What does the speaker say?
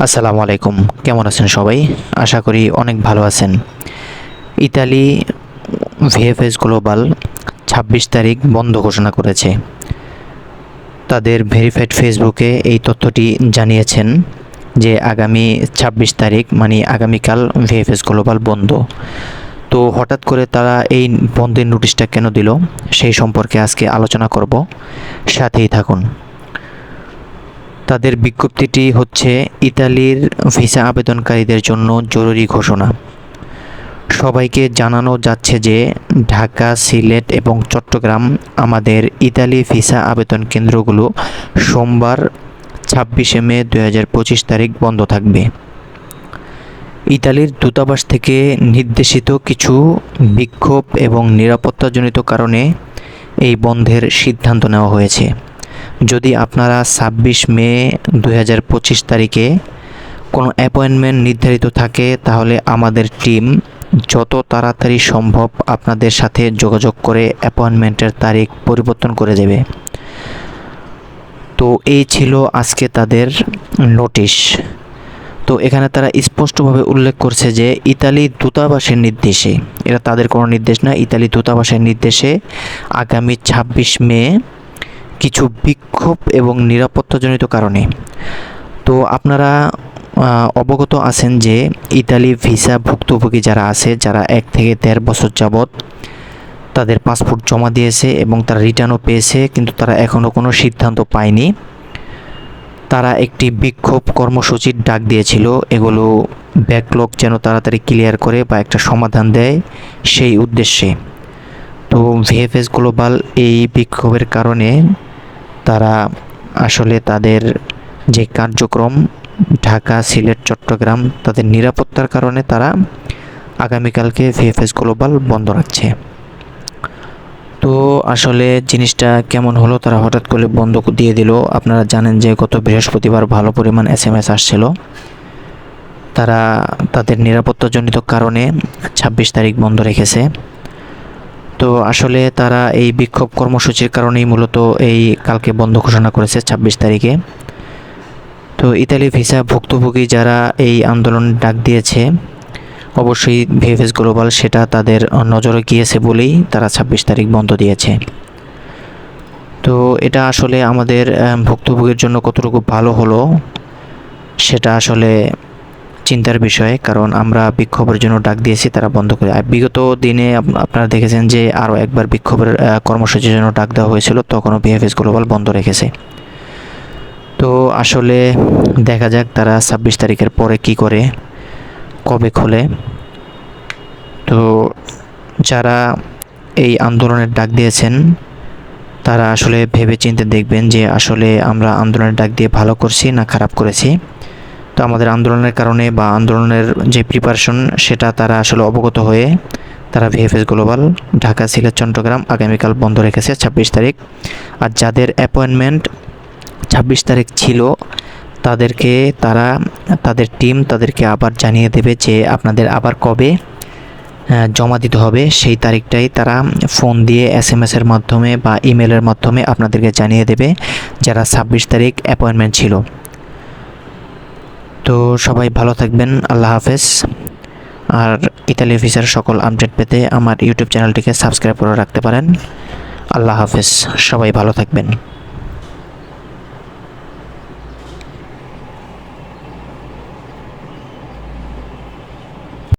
আসসালামু আলাইকুম। কেমন আছেন সবাই? আশা করি অনেক ভালো আছেন। ইতালি ভিএফএস গ্লোবাল ছাব্বিশ তারিখ বন্ধ ঘোষণা করেছে। তাদের ভেরিফাইড ফেসবুকে এই তথ্যটি জানিয়েছেন যে আগামী ছাব্বিশ তারিখ মানে আগামীকাল ভিএফএস গ্লোবাল বন্ধ। তো হঠাৎ করে তারা এই বন্ধের নোটিশটা কেন দিল, সেই সম্পর্কে আজকে আলোচনা করব। সাথেই থাকুন। তাদের বিজ্ঞপ্তিটি হচ্ছে ইতালির ভিসা আবেদনকারীদের জন্য জরুরি ঘোষণা। সবাইকে জানানো যাচ্ছে যে ঢাকা, সিলেট এবং চট্টগ্রাম আমাদের ইতালি ভিসা আবেদন কেন্দ্রগুলো সোমবার ছাব্বিশে মে দু হাজার পঁচিশ তারিখ বন্ধ থাকবে। ইতালির দূতাবাস থেকে নির্দেশিত কিছু বিক্ষোভ এবং নিরাপত্তাজনিত কারণে এই বন্ধের সিদ্ধান্ত নেওয়া হয়েছে। যদি আপনারা ছাব্বিশ মে দু হাজার পঁচিশ তারিখে কোনো অ্যাপয়েন্টমেন্ট নির্ধারিত থাকে, তাহলে আমাদের টিম যত তাড়াতাড়ি সম্ভব আপনাদের সাথে যোগাযোগ করে অ্যাপয়েন্টমেন্টের তারিখ পরিবর্তন করে দেবে। তো এই ছিল আজকে তাদের নোটিশ। তো এখানে তারা স্পষ্টভাবে উল্লেখ করছে যে, ইতালি দূতাবাসের নির্দেশে এটা তাদের কোনো নির্দেশ না, ইতালি দূতাবাসের নির্দেশে আগামী ছাব্বিশ মে কিছু বিক্ষোভ এবং নিরাপত্তাজনিত কারণে। তো আপনারা অবগত আছেন যে ইতালি ভিসা ভুক্তভোগী যারা আছে, যারা এক থেকে দেড় বছর যাবৎ তাদের পাসপোর্ট জমা দিয়েছে এবং তারা রিটার্নও পেয়েছে, কিন্তু তারা এখনও কোনো সিদ্ধান্ত পায়নি। তারা একটি বিক্ষোভ কর্মসূচির ডাক দিয়েছিল, এগুলো ব্যাকলগ যেন তাড়াতাড়ি ক্লিয়ার করে বা একটা সমাধান দেয় সেই উদ্দেশ্যে। তো ভিএফএস গ্লোবাল এই বিক্ষোভের কারণে তারা আসলে তাদের যে কার্যক্রম ঢাকা, সিলেট, চট্টগ্রাম তাদের নিরাপত্তার কারণে তারা আগামীকালকে ভিএফএস গ্লোবাল বন্ধ রাখছে। তো আসলে জিনিসটা কেমন হলো তারা হঠাৎ করে বন্ধ দিয়ে দিল? আপনারা জানেন যে গত বৃহস্পতিবার ভালো পরিমাণ এস এম এস আসছিল। তারা তাদের নিরাপত্তাজনিত কারণে ছাব্বিশ তারিখ বন্ধ রেখেছে। তো আসলে তারা এই বিক্ষোভ কর্মসূচির কারণেই মূলত এই কালকে বন্ধ ঘোষণা করেছে ছাব্বিশ তারিখে। তো ইতালি ভিসা ভুক্তভোগী যারা এই আন্দোলন ডাক দিয়েছে, অবশ্যই ভিএফএস গ্লোবাল সেটা তাদের নজরে গিয়েছে বলেই তারা ছাব্বিশ তারিখ বন্ধ দিয়েছে। তো এটা আসলে আমাদের ভুক্তভোগীর জন্য কতটুকু ভালো হলো, সেটা আসলে চিন্তার বিষয়, কারণ আমরা বিক্ষোভের জন্য ডাক দিয়েছি, তারা বন্ধ করে। বিগত দিনে আপনারা দেখেছেন যে আরও একবার বিক্ষোভের কর্মসূচির জন্য ডাক দেওয়া হয়েছিল, তখনও বিএফএস গ্লোবাল বন্ধ রেখেছে। তো আসলে দেখা যাক তারা ছাব্বিশ তারিখের পরে কি করে, কবে খোলে। তো যারা এই আন্দোলনের ডাক দিয়েছেন, তারা আসলে ভেবে চিন্তে দেখবেন যে আসলে আমরা আন্দোলনের ডাক দিয়ে ভালো করছি না খারাপ করেছি। আমাদের আন্দোলনের কারণে বা আন্দোলনের যে প্রিপারেশন সেটা তারা আসলে অবগত হয়ে তারা ভিএফএস গ্লোবাল ঢাকা, সিলেট, চট্টগ্রাম আগামীকাল বন্ধ রেখেছে ছাব্বিশ তারিখ। আর যাদের অ্যাপয়েন্টমেন্ট ছাব্বিশ তারিখ ছিল, তাদেরকে তারা, তাদের টিম তাদেরকে আবার জানিয়ে দেবে যে আপনাদের আবার কবে জমা দিতে হবে। সেই তারিখটাই তারা ফোন দিয়ে এস এম এসের মাধ্যমে বা ইমেলের মাধ্যমে আপনাদেরকে জানিয়ে দেবে যারা ছাব্বিশ তারিখ অ্যাপয়েন্টমেন্ট ছিল। তো সবাই ভালো থাকবেন, আল্লাহ হাফেজ। আর ইতালি ভিসার সকল আপডেট পেতে আমার ইউটিউব চ্যানেলটিকে সাবস্ক্রাইব করে রাখতে পারেন। আল্লাহ হাফেজ, সবাই ভালো থাকবেন।